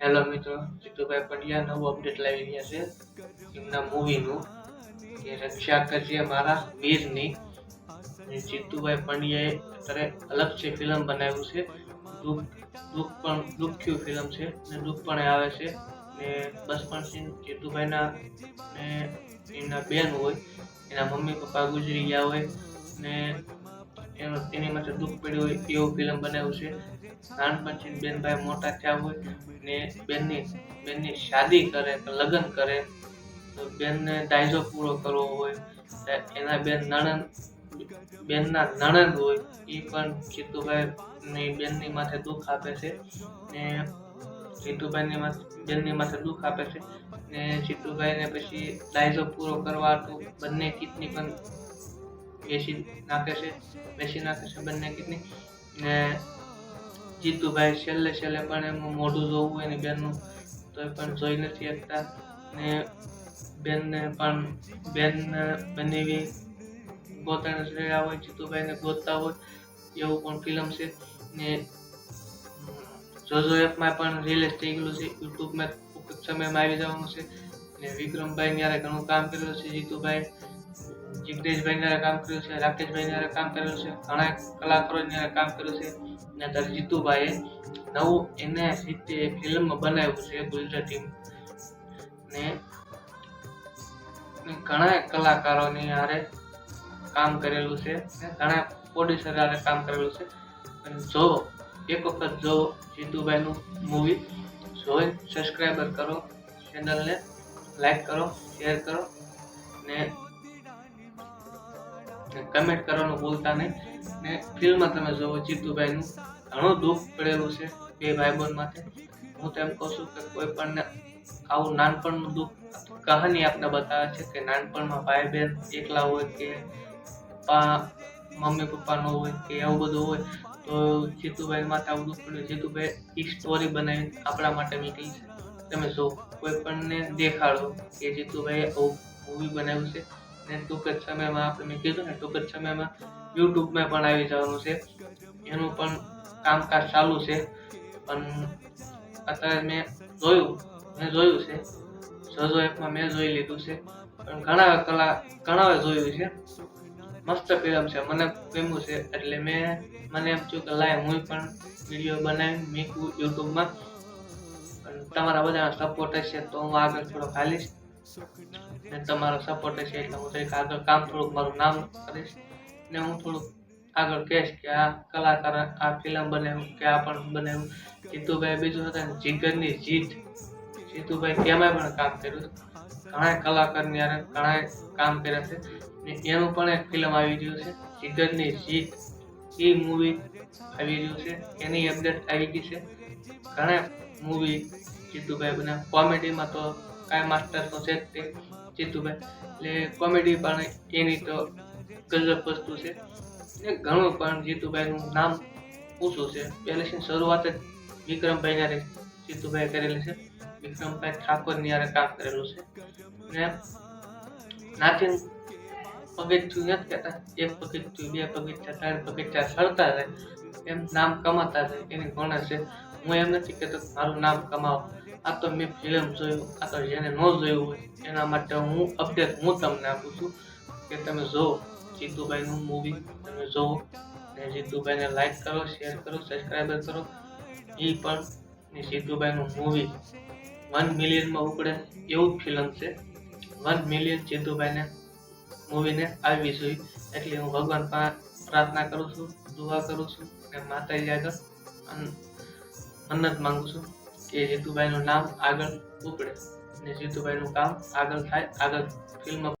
Hello મિત્રો, જીતુભાઈ પંડ્યા નવું update લાવી રહ્યા છે. એમના મૂવીનું કે રક્ષા કરજે મારા વીરની. જીતુભાઈ પંડ્યાએ અત્યારે અલગ છે ફિલ્મ બનાવ્યું છે. દુઃખ દુઃખ પણ, દુઃખ્યું ફિલ્મ છે ને દુઃખ પણ આવે છે. ને બચપણ સિંહ જીતુભાઈના ને એમના બેન હોય, એના મમ્મી પપ્પા ગુજરી ગયા હોય, ને એનો માટે દુઃખ પડ્યું હોય, એવું ફિલ્મ બનાવ્યું છે. નાનપણથી બેનભાઈ મોટા થયા હોય ને બેનની બેનની શાદી કરે, લગ્ન કરે, તો બેનને દાયજો પૂરો કરવો હોય એના બેન નણંદ, બેનના નણંદ હોય, એ પણ જીતુભાઈની બેનની માથે દુઃખ આપે છે ને જીતુભાઈની બેનની માથે દુઃખ આપે છે ને જીતુભાઈને પછી દાયજો પૂરો કરવા તો બંને કિડની પણ વેચી નાખે છે, વેચી નાખે છે બંને કિડની ને જીતુભાઈ છેલ્લે છેલ્લે પણ એમનું મોઢું જોવું હોય ને બેનનું તો એ પણ જોઈ નથી શકતા. ને બેનને પણ બેન બનેવી ગોતાને રહ્યા હોય, જીતુભાઈને ગોતતા હોય, એવું પણ ફિલ્મ છે. ને જોજો એપમાં પણ રિલીઝ થઈ ગયેલું છે, યુટ્યુબમાં ટૂંક સમયમાં આવી જવાનું છે. ને વિક્રમભાઈ ત્યારે ઘણું કામ કરેલું છે, જીતુભાઈ. જિગ્નેશભાઈ ત્યારે કામ કર્યું છે, રાકેશભાઈ ત્યારે કામ કરેલું છે, ઘણા કલાકારો ન્યારે કામ કર્યું છે. ને ત્યારે જીતુભાઈએ નવું એને રીતે ફિલ્મ બનાવ્યું છે ગુજરાતી ને ઘણા કલાકારોની હારે કામ કરેલું છે ઘણા પ્રોડ્યુસર હારે કામ કરેલું છે. અને જો એક વખત જો જીતુભાઈનું મૂવી જોઈ સબસ્ક્રાઈબર કરો ચેનલને લાઈક કરો શેર કરો ને કમેન્ટ કરવાનું ભૂલતા નહીં. ને ફિલ્મમાં તમે જોવો જીતુભાઈનું ઘણું દુઃખ પડેલું છે બે ભાઈબંધ માટે હું તો એમ કહું છું કે કોઈ પણ આવું નાનપણનું દુઃખ કહાની આપને બતાવે છે કે નાનપણમાં ભાઈ બહેન એકલા હોય કે પપ્પા મમ્મી પપ્પાનો હોય કે એવું બધું હોય, તો જીતુભાઈ માથે આવું દુઃખ પડ્યું. જીતુભાઈ એક સ્ટોરી બનાવી આપણા માટે નીકળી છે. તમે જો કોઈ પણને દેખાડો કે જીતુભાઈએ આવું મૂવી બનાવ્યું છે. ને ટૂંક જ સમયમાં આપણે મેં કીધું ને, ટૂંક જ સમયમાં યુટ્યુબમાં પણ આવી જવાનું છે. એનું પણ કામકાજ ચાલુ છે. પણ અત્યારે મેં જોયું મેં જોયું છે. જોજો એપમાં મેં જોઈ લીધું છે. પણ ઘણા કલા ઘણા જોયું છે. મસ્ત ફિલ્મ છે. મને ગમ્યું છે. એટલે મેં, મને એમ થયું કે લાય, હું પણ વીડિયો બનાવી મૂકું યુટ્યુબમાં તમારા બધાના સપોર્ટ હશે તો હું આગળ થોડો હાલીશ ને તમારો સપોર્ટ હશે એટલે હું કંઈક આગળ કામ થોડુંક મારું નામ કરીશ. ને હું થોડુંક આગળ કહીશ કે આ કલાકાર, આ ફિલ્મ બનાવ્યું કે આ પણ બનાવ્યું જીતુભાઈ બીજું હતા ને, જીગરની જીત. જીતુભાઈ તેમાં પણ કામ કર્યું છે ઘણા કલાકારની હારે ઘણા કામ કર્યા છે. ને એનું પણ એક ફિલ્મ આવી ગયું છે, જીગરની જીત. એ મૂવી આવી ગયું છે, એની અપડેટ આવી ગઈ છે. ઘણા મૂવી જીતુભાઈ બનાવ કોમેડીમાં તો કાંઈ માસ્ટર તો છે જ તે, જીતુભાઈ. એટલે કોમેડી પણ એની તો ગજબ વસ્તુ છે. ને ઘણું પણ જીતુભાઈનું નામ ઊંચું છે. પહેલેથી શરૂઆત જ વિક્રમભાઈ યારે જીતુભાઈ કરેલી છે. વિક્રમભાઈ ઠાકોરની યારે કામ કરેલું છે. ને નાથી પગથિયું નથી કહેતા. એક પગથિયું, બે પગથિયા, ત્રણ પગથિયા ફરતા રહે એમ નામ કમાતા રહે એની ઘણા છે. હું એમ નથી કહેતો મારું નામ કમાવો. આ તો મેં ફિલ્મ જોયું, આ તો જેને ન જોયું હોય, એના માટે હું અપડેટ હું તમને આપું છું કે તમે જુઓ જીતુભાઈનું મૂવી તમે જુઓ ને જીતુભાઈને લાઈક કરો શેર કરો સબસ્ક્રાઈબર કરો. એ પણ ને જીતુભાઈનું મૂવી વન મિલિયનમાં ઉપડે એવું ફિલ્મ છે. વન મિલિયન જીતુભાઈને મૂવીને આવવી જોઈએ એટલે હું ભગવાન પ્રાર્થના કરું છું, દુઆ કરું છું અને માતાજી આગળ. મન્નત માંગુ છું કે જીતુભાઈનું નામ આગળ ઉપડે અને જીતુભાઈનું કામ આગળ થાય, આગળ ફિલ્મ